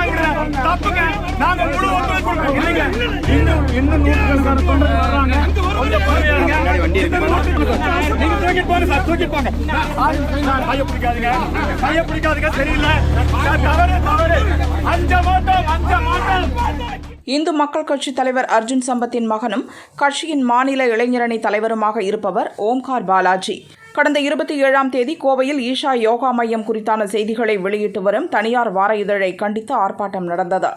செய் விடுதலை செய் விடுதலை செய் விடுதலை செய் ஓம்கார் பாலாஜி விடுதலை செய் ஓம்கார் பாலாஜி அங்க ஏன் அசம்பளாகிறீங்க தப்புங்க. நாங்க முழு ஒத்துழைப்பு கொடுக்கிறோம். இல்லைங்க. இன்னும் இன்னும் நூற்றுக்கணக்கான தொண்டர்கள் வர்றாங்க. கொஞ்சம் பொறுமையா இருங்க. நீங்க தூக்கிட்டு போங்க சார் தூக்கிட்டு போங்க. கைய பிடிக்காதீங்க. கைய பிடிக்காதீங்க. சரியில்லை. சார், தவறு தவறு. அஞ்ச மாட்டோம் அஞ்ச மாட்டோம். இந்து மக்கள் கட்சி தலைவர் அர்ஜுன் சம்பத்தின் மகனும் கட்சியின் மாநில இளைஞரணி தலைவருமாக இருப்பவர் ஓம்கார் பாலாஜி. கடந்த இருபத்தி ஏழாம் தேதி கோவையில் ஈஷா யோகா மையம் குறித்தான செய்திகளை வெளியிட்டு வரும் தனியார் வார இதழை கண்டித்து ஆர்ப்பாட்டம் நடந்தது.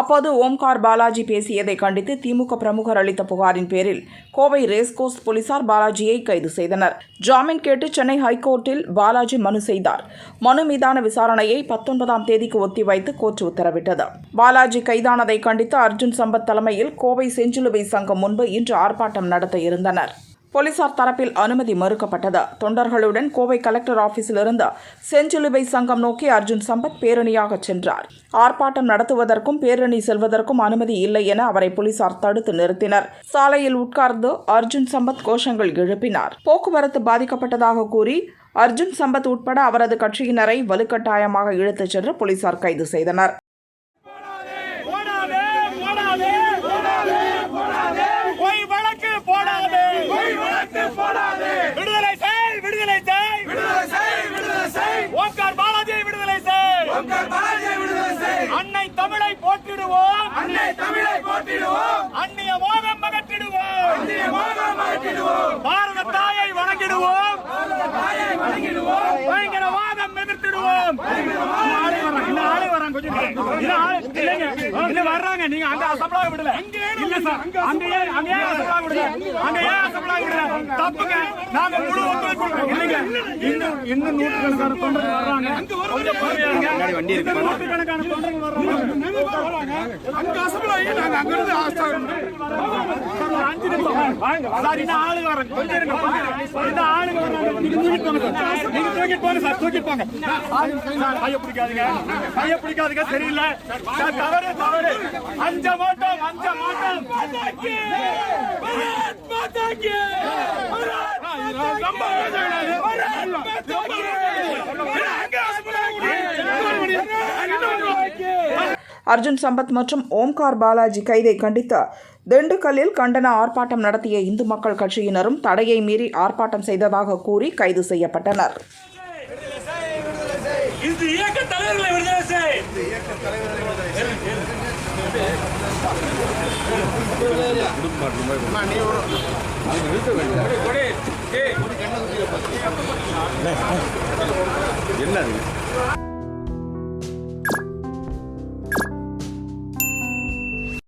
அப்போது ஓம்கார் பாலாஜி பேசியதை கண்டித்து திமுக பிரமுகர் அளித்த புகாரின் பேரில் கோவை ரேஸ்கோர்ஸ் போலீசார் பாலாஜியை கைது செய்தனர். ஜாமீன் கேட்டு சென்னை ஹைகோர்ட்டில் பாலாஜி மனு செய்தார். மனு மீதான விசாரணையை பத்தொன்பதாம் தேதிக்கு ஒத்திவைத்து கோர்ட் உத்தரவிட்டது. பாலாஜி கைதானதை கண்டித்து அர்ஜுன் சம்பத் தலைமையில் கோவை செஞ்சிலுவை சங்கம் முன்பு இன்று ஆர்ப்பாட்டம் நடத்த இருந்தனர். போலீசார் தரப்பில் அனுமதி மறுக்கப்பட்டது. தொண்டர்களுடன் கோவை கலெக்டர் ஆபீஸிலிருந்து செஞ்சிலுவை சங்கம் நோக்கி அர்ஜுன் சம்பத் பேரணியாக சென்றார். ஆர்ப்பாட்டம் நடத்துவதற்கும் பேரணி செல்வதற்கும் அனுமதி இல்லை என அவரை போலீசார் தடுத்து நிறுத்தினர். சாலையில் உட்கார்ந்து அர்ஜுன் சம்பத் கோஷங்கள் எழுப்பினார். போக்குவரத்து பாதிக்கப்பட்டதாக கூறி அர்ஜுன் சம்பத் உட்பட அவரது கட்சியினரை வலுக்கட்டாயமாக இழுத்துச் சென்று போலீசார் கைது செய்தனர். இன்னும் வர்றாங்க. நீங்க அங்க அசம்பளாக விடல. இல்ல சார். அங்க ஏன் அங்க ஏன் அசம்பளாக விடல. அங்க ஏன் அசம்பளாக விடல. தப்புங்க. நாங்க முழு ஒத்துழைப்பு இல்லைங்க. இன்னும் இன்னும் நூற்றுக்கணக்கான தொண்டர்கள் வர்றாங்க. கொஞ்சம் நூற்றுக்கணக்கான தொண்டர்கள் வர்றாங்க. அங்க அசம்பளாகி நாங்க அங்க இருந்து சார், ஒரு அஞ்சு நிமிஷம். வாங்க சார் இந்த ஆளுங்க வராங்க கொஞ்சம் இருங்க. கொஞ்சம் இருங்க. இந்த ஆளுங்க வர்றாங்க. நீங்க தூக்கிட்டு போங்க சார் தூக்கிட்டு போங்க. கைய பிடிக்காதீங்க. கைய பிடிக்காதீங்க சரியில்லை. சார் தவறு தவறு. அஞ்ச மாட்டோம் அஞ்ச மாட்டோம். அர்ஜுன் சம்பத் மற்றும் ஓம்கார் பாலாஜி கைதை கண்டித்து திண்டுக்கல்லில் கண்டன ஆர்ப்பாட்டம் நடத்திய இந்து மக்கள் கட்சியினரும் தடையை மீறி ஆர்ப்பாட்டம் செய்ததாக கூறி கைது செய்யப்பட்டனர். இந்த இயக்க தலைவர்களை விடுதலை செய் என்னது?